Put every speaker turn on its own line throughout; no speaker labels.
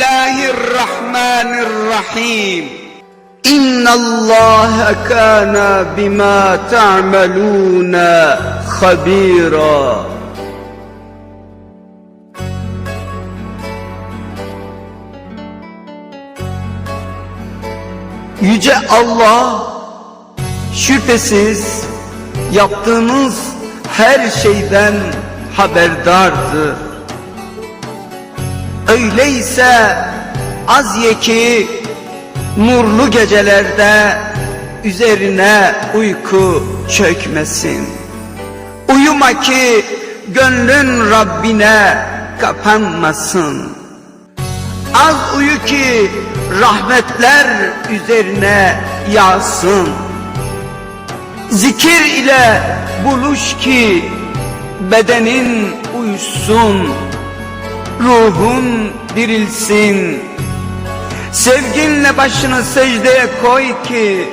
Bismillahirrahmanirrahim. İnna Allah kana bima ta'malun habira. Yüce Allah şüphesiz yaptığınız her şeyden haberdardır. Öyleyse az ye ki nurlu gecelerde üzerine uyku çökmesin. Uyuma ki gönlün Rabbine kapanmasın. Az uyu ki rahmetler üzerine yağsın. Zikir ile buluş ki bedenin uyusun. Ruhun dirilsin. Sevginle başını secdeye koy ki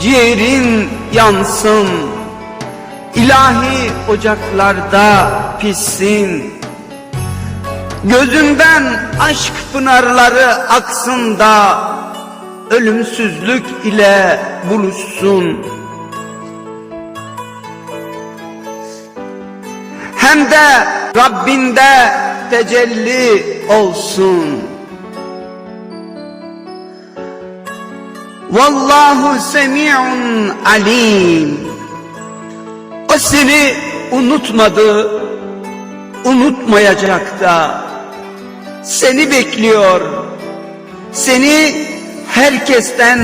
ciğerin yansın. İlahi ocaklarda pişsin. Gözünden aşk pınarları aksın da ölümsüzlük ile buluşsun. Hem de Rabbinde tecelli olsun. Vallahu semi'un alim. O seni unutmadı, unutmayacak da seni bekliyor. Seni herkesten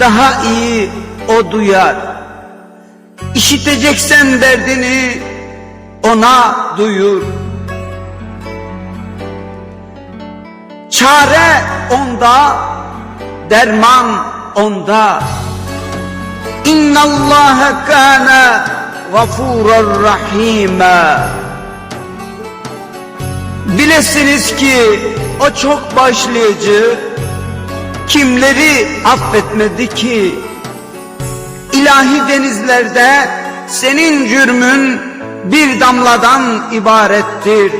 daha iyi o duyar. İşiteceksen derdini ona duyur. Çare onda, derman onda. İnna Allah kana gafurur rahima. Bilesiniz ki o çok başlayıcı, kimleri affetmedi ki? İlahi denizlerde senin cürmün bir damladan ibarettir.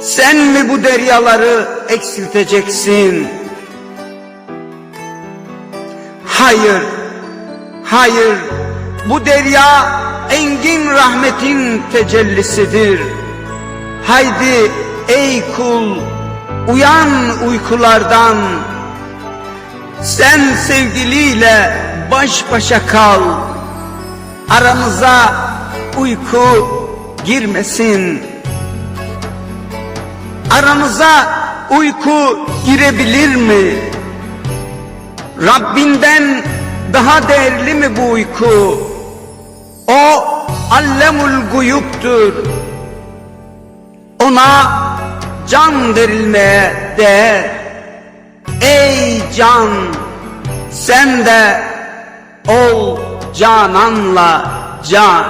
Sen mi bu deryaları eksilteceksin? Hayır, hayır, bu derya engin rahmetin tecellisidir. Haydi ey kul uyan uykulardan Sen sevgiliyle baş başa kal Aramıza uyku girmesin Aramıza uyku girebilir mi? Rabbinden daha değerli mi bu uyku? O allemul guyuptur ona can verilmeye değer. Ey can sen de ol cananla can.